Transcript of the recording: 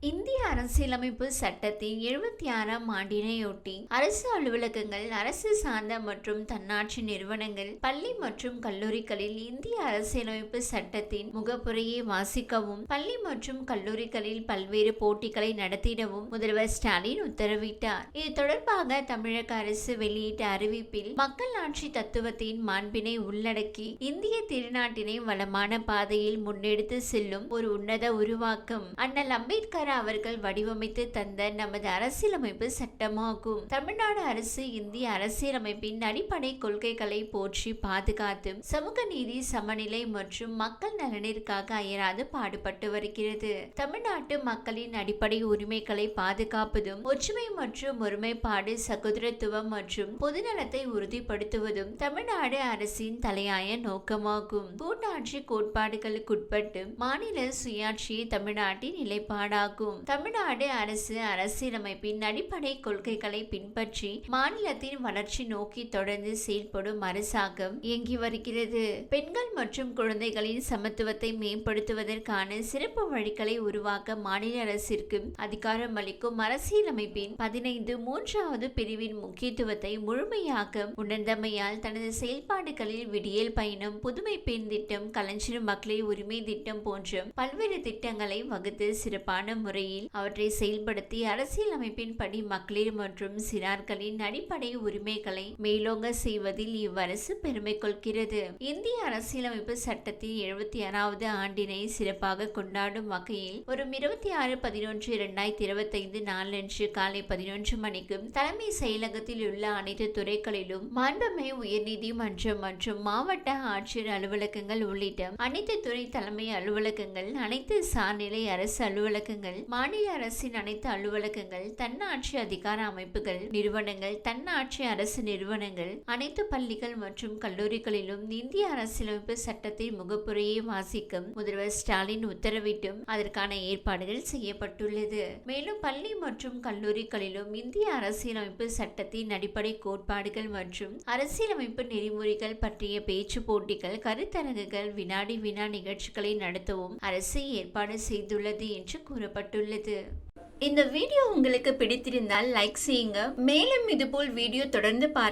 இந்திய அரசியலமைப்பு சட்டத்தின் எழுபத்தி ஆறாம் ஆண்டினையொட்டி அரசு அலுவலகங்கள் அரசு சார்ந்த மற்றும் தன்னாட்சி நிறுவனங்கள் பள்ளி மற்றும் கல்லூரிகளில் இந்திய அரசியலமைப்பு சட்டத்தின் முகப்புரையை வாசிக்கவும் பள்ளி மற்றும் கல்லூரிகளில் பல்வேறு போட்டிகளை நடத்திடவும் முதல்வர் ஸ்டாலின் உத்தரவிட்டார். இது தொடர்பாக தமிழக அரசு வெளியிட்ட அறிவிப்பில் மக்கள் ஆட்சி தத்துவத்தின் மாண்பினை உள்ளடக்கி இந்திய திருநாட்டினை வளமான பாதையில் முன்னெடுத்து செல்லும் ஒரு உன்னத உருவாக்கம். அண்ணல் அம்பேத்கர் அவர்கள் வடிவமைத்து தந்த நமது அரசியலமைப்பு சட்டமாகும். தமிழ்நாடு அரசு இந்திய அரசியலமைப்பின் அடிப்படை கொள்கைகளை போற்றி பாதுகாத்து சமூக நீதி சமநிலை மற்றும் மக்கள் நலனிற்காக அயராது பாடுபட்டு வருகிறது. தமிழ்நாட்டு மக்களின் அடிப்படை உரிமைகளை பாதுகாப்பதும் ஒற்றுமை மற்றும் ஒருமைப்பாடு சகோதரத்துவம் மற்றும் பொதுநலத்தை உறுதிப்படுத்துவதும் தமிழ்நாடு அரசின் தலையாய நோக்கமாகும். கூட்டாட்சி கோட்பாடுகளுக்குட்பட்டு மாநில சுயாட்சியை தமிழ்நாட்டின் நிலைப்பாடாகும். ஆகும். தமிழ்நாடு அரசு அரசியலமைப்பின் அடிப்படை கொள்கைகளை பின்பற்றி மாநிலத்தின் வளர்ச்சி நோக்கி தொடர்ந்து செயல்படும் அரசாங்கம் இயங்கி வருகிறது. பெண்கள் மற்றும் குழந்தைகளின் சமத்துவத்தை மேம்படுத்துவதற்கான சிறப்பு வழிகளை உருவாக்க மாநில அரசிற்கு அதிகாரம் அளிக்கும் அரசியலமைப்பின் பதினைந்து மூன்றாவது பிரிவின் முக்கியத்துவத்தை முழுமையாக உணர்ந்தமையால் தனது செயல்பாடுகளில் விடியல் பயணம் புதுமை பெண் திட்டம் கலைஞர் மகளிர் உரிமை திட்டம் போன்ற பல்வேறு திட்டங்களை வகுத்து சிறப்பான முறையில் அவற்றை செயல்படுத்தி அரசியலமைப்பின்படி மகளிர் மற்றும் சிறார்களின் அடிப்படை உரிமைகளை மேலோங்க செய்வதில் இவ்வரசு பெருமை கொள்கிறது. இந்திய அரசியலமைப்பு சட்டத்தின் எழுபத்தி ஆறாவது ஆண்டினை சிறப்பாக கொண்டாடும் வகையில் வரும் இருபத்தி ஆறு பதினொன்று இரண்டாயிரத்தி இருபத்தைந்து நாளன்று காலை பதினொன்று மணிக்கு தலைமை செயலகத்தில் உள்ள அனைத்து துறைகளிலும் மாண்புமை உயர்நீதிமன்றம் மற்றும் மாவட்ட ஆட்சியர் அலுவலகங்கள் உள்ளிட்ட அனைத்து துறை தலைமை அலுவலகங்கள் அனைத்து சார்நிலை அரசு அலுவலகங்கள் மாநில அரசின் அனைத்து அலுவலகங்கள் தன்னாட்சி அதிகார அமைப்புகள் நிறுவனங்கள் தன்னாட்சி அரசு நிறுவனங்கள் அனைத்து பள்ளிகள் மற்றும் கல்லூரிகளிலும் இந்திய அரசியலமைப்பு சட்டத்தின் முகப்புரையை வாசிக்கும் முதல்வர் ஸ்டாலின் உத்தரவிட்டும். அதற்கான ஏற்பாடுகள் செய்யப்பட்டுள்ளது. மேலும் பள்ளி மற்றும் கல்லூரிகளிலும் இந்திய அரசியலமைப்பு சட்டத்தின் அடிப்படை கோட்பாடுகள் மற்றும் அரசியலமைப்பு நெறிமுறைகள் பற்றிய பேச்சு போட்டிகள் கருத்தரங்குகள் வினாடி வினா நிகழ்ச்சிகளை நடத்தவும் அரசு ஏற்பாடு செய்துள்ளது என்று செய்யப்பட்டுள்ளது இந்த வீடியோ உங்களுக்கு பிடித்திருந்தால் லைக் செய்யுங்க. மேலும் இதுபோல் வீடியோ தொடர்ந்து பார்க்க